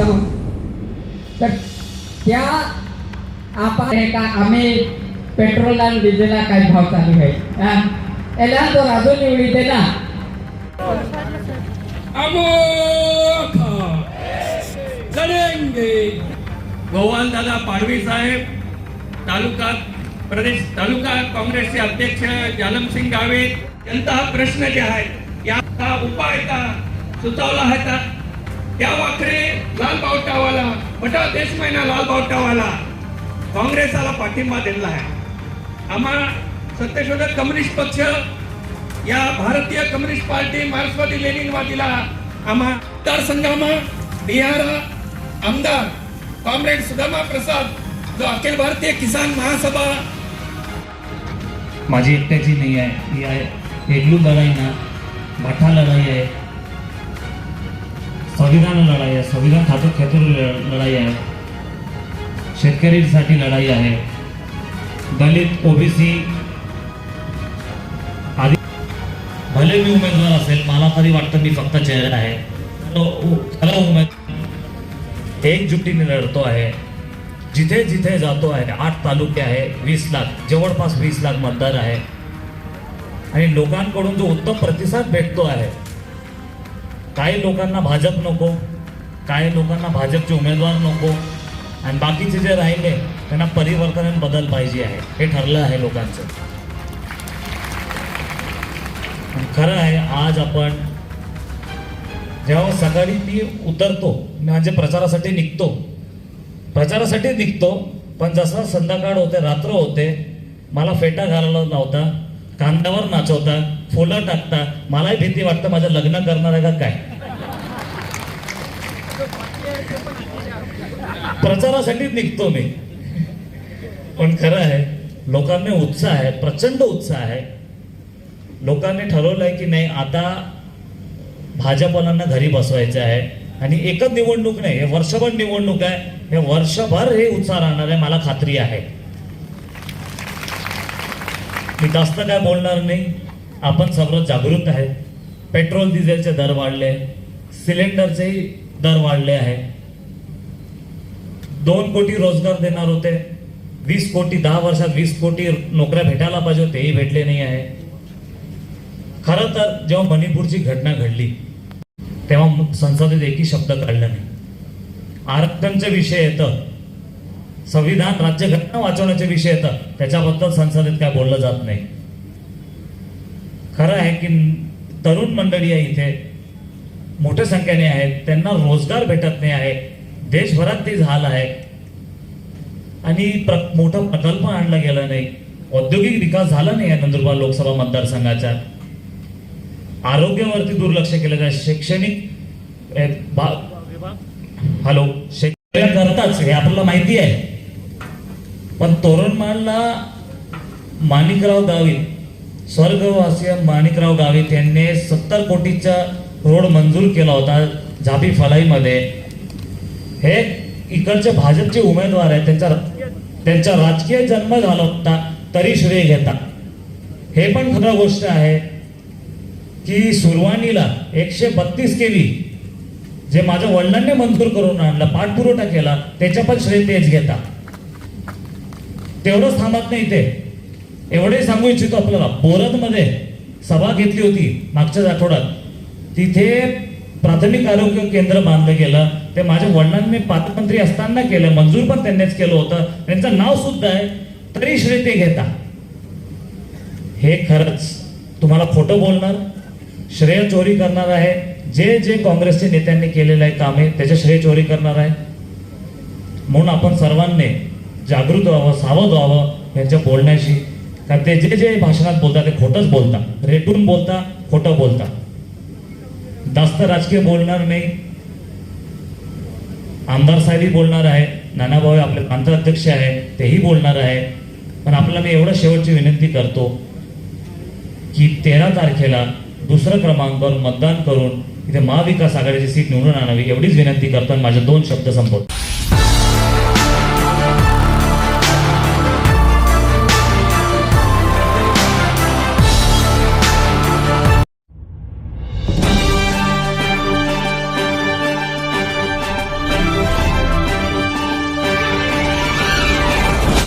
जाऊन. तर त्या आपण का आम्ही पेट्रोल आणि डिझेलला काय भाव चालू आहे? याला तो राजू निवडी दे ना. गोवाल दादा पाडवी साहेब तालुका प्रदेश तालुका काँग्रेसचे अध्यक्ष जालमसिंग गावे यांचा हा प्रश्न जे आहे याचा उपाय का? सुचवला आहे का? त्या वाखरे लाल बावटावाला बटा देश महिना लाल बावटावाला काँग्रेसाला पाठिंबा दिला आहे. आम्हा सत्यशोधक कम्युनिस्ट पक्ष या भारतीय कम्युनिस्ट पार्टी मार्क्सवादी लेनिनवादीला आम्हा मतदारसंघामा बिहार आमदार कॉम्रेड सुदामा प्रसाद जो अखिल भारतीय किसान महासभा माझी एकट्याची नाही आहे. ही आहे. एकलू लढाई ना. भाठा लढाई आहे. संविधान लढाई आहे. संविधान खातो खेतूर लढाई आहे. शेतकरीसाठी लढाई आहे. दलित ओबीसी आधी भले मी उमेदवार असेल मला तरी वाटतं मी फक्त चेहरा आहे. तो उमेद एकजुटीने लढतो आहे. जिथे जिथे जातो आहे आठ तालुके आहे वीस लाख जवळपास वीस लाख मतदार आहे. आणि लोकांकडून जो उत्तम प्रतिसाद भेटतो आहे काही लोकांना भाजप नको काही लोकांना भाजपचे उमेदवार नको आणि बाकीचे जे राहिले त्यांना परिवर्तन आणि बदल पाहिजे आहे. हे ठरलं आहे लोकांचं. खरं आहे आज आपण जेव्हा सकाळी मी उतरतो म्हणजे प्रचारासाठी निघतो प्रचारासाठी निघतो पण जसं संध्याकाळ होते रात्र होते मला फेटा घालायला नव्हता. कांद्यावर नाचवता फुलं टाकता मलाही भीती वाटतं माझं लग्न करणार आहे का काय? प्रचारासाठीच निघतो मी. पण खरं आहे लोकांना उत्साह आहे प्रचंड उत्साह आहे. लोकांनी ठरवलंय की नाही आता भाजपवाल्यांना घरी बसवायचं आहे. आणि एकच निवडणूक नाही हे वर्षभर निवडणूक आहे. हे वर्षभर हे उत्साह राहणार आहे मला खात्री आहे. मी जास्त काय बोलणार नाही. आपण सर्व जागृत आहे. पेट्रोल डिझेलचे दर वाढले सिलेंडरचेही दर वाढले आहे. दोन कोटी रोजगार देणार होते. वीस कोटी दहा वर्षात वीस कोटी नोकऱ्या भेटायला पाहिजे तेही भेटले नाही आहे. खरं तर जेव्हा मणिपूरची घटना घडली तेव्हा संसदेत एकही शब्द काढला नाही. आरक्षणचे विषय येतं. संविधान राज्यघटना वाचवण्याचे विषय येतात त्याच्याबद्दल संसदेत काय बोललं जात नाही. खरं आहे की तरुण मंडळी आहे इथे. मोठ्या संख्येने आहेत. त्यांना रोजगार भेटत नाही आहे. देशभरात ते झालं आहे. आणि प्र मोठा प्रकल्प आणला गेला नाही. औद्योगिक विकास झाला नाही आहे नंदुरबार लोकसभा मतदारसंघाच्या आरोग्यावरती दुर्लक्ष केलं जात शैक्षणिक हॅलो करताच हे आपल्याला माहिती आहे. पण तोरणमाळला माणिकराव गावित स्वर्गवासीय माणिकराव गावित यांनी सत्तर कोटीचा रोड मंजूर केला होता झापी फलाईमध्ये. हे इकडचे भाजपचे उमेदवार आहेत त्यांचा त्यांचा राजकीय जन्म झाला होता तरी श्रेय घेता. हे पण खरं गोष्ट आहे की सुरवाणीला एकशे बत्तीस केली जे माझ्या वडिलांनी मंजूर करून आणलं पाठपुरवठा केला त्याच्या पण श्रेय तेच घेता. तेवढंच थांबत नाही ते एवढे सांगू इच्छितो आपल्याला. बोरदमध्ये सभा घेतली होती मागच्याच आठवड्यात. तिथे प्राथमिक आरोग्य केंद्र बांधलं गेलं. ते माझ्या वडिलांनी पालकमंत्री असताना केलं. मंजूर पण त्यांनीच केलं होतं. त्यांचं नाव सुद्धा आहे तरी श्रेय ते घेता. हे खरंच तुम्हाला खोटं बोलणार? श्रेय चोरी करणार आहे. जे जे काँग्रेसचे नेत्यांनी केलेलं आहे कामे त्याचे श्रेय चोरी करणार आहे. म्हणून आपण सर्वांनी जागृत व्हावं सावध व्हावं यांच्या बोलण्याशी. कारण ते जे जे भाषणात बोलतात ते खोटंच बोलता रेटून बोलता खोटं बोलता. जास्त राजकीय बोलणार नाही. आमदार साहेबही बोलणार आहे. नानाभाऊ आपले प्रांताध्यक्ष आहे तेही बोलणार आहे. पण आपल्याला मी एवढं शेवटची विनंती करतो की तेरा तारखेला दुसरं क्रमांकावर मतदान करून इथे महाविकास आघाडीची सीट निवडून आणावी एवढीच विनंती करतो आणि माझे दोन शब्द संपवतो.